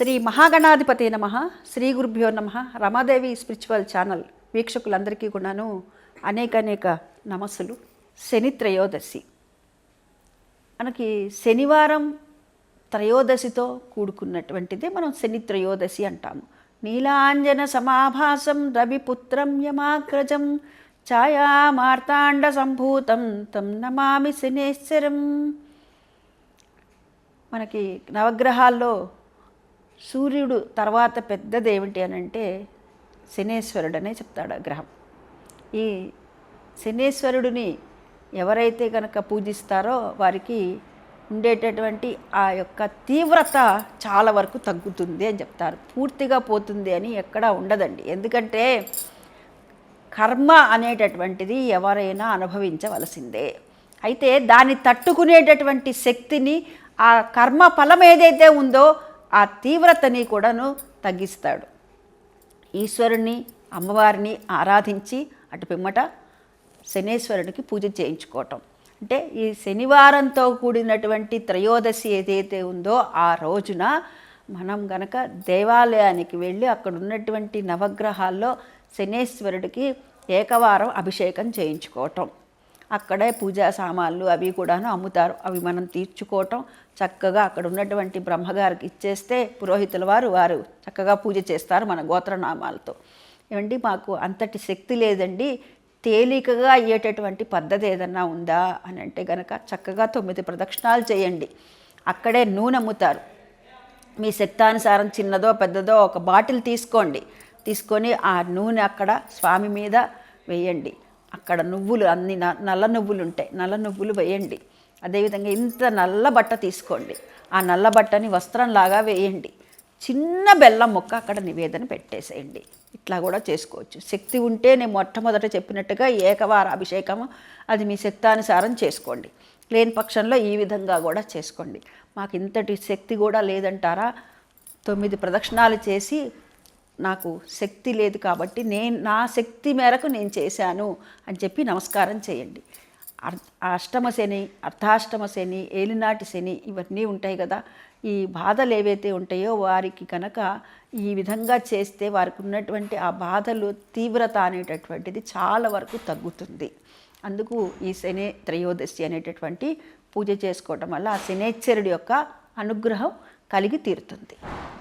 శ్రీ మహాగణాధిపతి నమ శ్రీ గురుభ్యో నమ రమాదేవి స్పిరిచువల్ ఛానల్ వీక్షకులందరికీ కూడాను అనేక అనేక నమస్సులు. శని త్రయోదశి. మనకి శనివారం త్రయోదశితో కూడుకున్నటువంటిదే మనం శని త్రయోదశి అంటాము. నీలాంజన సమాభాసం రవిపుత్రం యమాగ్రజం ఛాయా మార్తాండ సంభూతం తం నమామి శనేశ్వరం. మనకి నవగ్రహాల్లో సూర్యుడు తర్వాత పెద్దది ఏమిటి అని అంటే శనేశ్వరుడనే చెప్తాడు ఆ గ్రహం. ఈ శనేశ్వరుడిని ఎవరైతే కనుక పూజిస్తారో వారికి ఉండేటటువంటి ఆ యొక్క తీవ్రత చాలా వరకు తగ్గుతుంది అని చెప్తారు. పూర్తిగా పోతుంది అని ఎక్కడా ఉండదండి. ఎందుకంటే కర్మ అనేటటువంటిది ఎవరైనా అనుభవించవలసిందే. అయితే దాన్ని తట్టుకునేటటువంటి శక్తిని ఆ కర్మ ఫలం ఏదైతే ఉందో ఆ తీవ్రతని కూడాను తగ్గిస్తాడు. ఈశ్వరుణ్ణి అమ్మవారిని ఆరాధించి అటు పిమ్మట శనేశ్వరుడికి పూజ చేయించుకోవటం. అంటే ఈ శనివారంతో కూడినటువంటి త్రయోదశి ఏదైతే ఉందో ఆ రోజున మనం గనక దేవాలయానికి వెళ్ళి అక్కడ ఉన్నటువంటి నవగ్రహాల్లో శనేశ్వరుడికి ఏకవారం అభిషేకం చేయించుకోవటం. అక్కడే పూజా సామాన్లు అవి కూడాను అమ్ముతారు. అవి మనం తీర్చుకోవటం చక్కగా అక్కడ ఉన్నటువంటి బ్రహ్మగారికి ఇచ్చేస్తే పురోహితుల వారు వారు చక్కగా పూజ చేస్తారు మన గోత్రనామాలతో. ఏమండి మాకు అంతటి శక్తి లేదండి. తేలికగా అయ్యేటటువంటి పద్ధతి ఏదన్నా ఉందా అని అంటే గనక చక్కగా తొమ్మిది ప్రదక్షిణాలు చేయండి. అక్కడే నూనె అమ్ముతారు. మీ శక్తానుసారం చిన్నదో పెద్దదో ఒక బాటిల్ తీసుకోండి. తీసుకొని ఆ నూనె అక్కడ స్వామి మీద వేయండి. అక్కడ నువ్వులు అన్ని నల్ల నువ్వులు ఉంటాయి నల్ల నువ్వులు వేయండి. అదేవిధంగా ఇంత నల్ల బట్ట తీసుకోండి. ఆ నల్ల బట్టని వస్త్రంలాగా వేయండి. చిన్న బెల్లం మొక్క అక్కడ నివేదన పెట్టేసేయండి. ఇట్లా కూడా చేసుకోవచ్చు. శక్తి ఉంటే నేను మొట్టమొదట చెప్పినట్టుగా ఏకవార అభిషేకము అది మీ శక్తానుసారం చేసుకోండి. లేని పక్షంలో ఈ విధంగా కూడా చేసుకోండి. మాకు ఇంతటి శక్తి కూడా లేదంటారా? తొమ్మిది ప్రదక్షిణాలు చేసి నాకు శక్తి లేదు కాబట్టి నేను నా శక్తి మేరకు నేను చేశాను అని చెప్పి నమస్కారం చేయండి. అర్- అష్టమ శని అర్ధాష్టమ శని ఏలినాటి శని ఇవన్నీ ఉంటాయి కదా. ఈ బాధలు ఏవైతే ఉంటాయో వారికి కనుక ఈ విధంగా చేస్తే వారికి ఉన్నటువంటి ఆ బాధలు తీవ్రత అనేటటువంటిది చాలా వరకు తగ్గుతుంది. అందుకు ఈ శని త్రయోదశి అనేటటువంటి పూజ చేసుకోవటం వల్ల ఆ శనేశ్వరుడి యొక్క అనుగ్రహం కలిగి తీరుతుంది.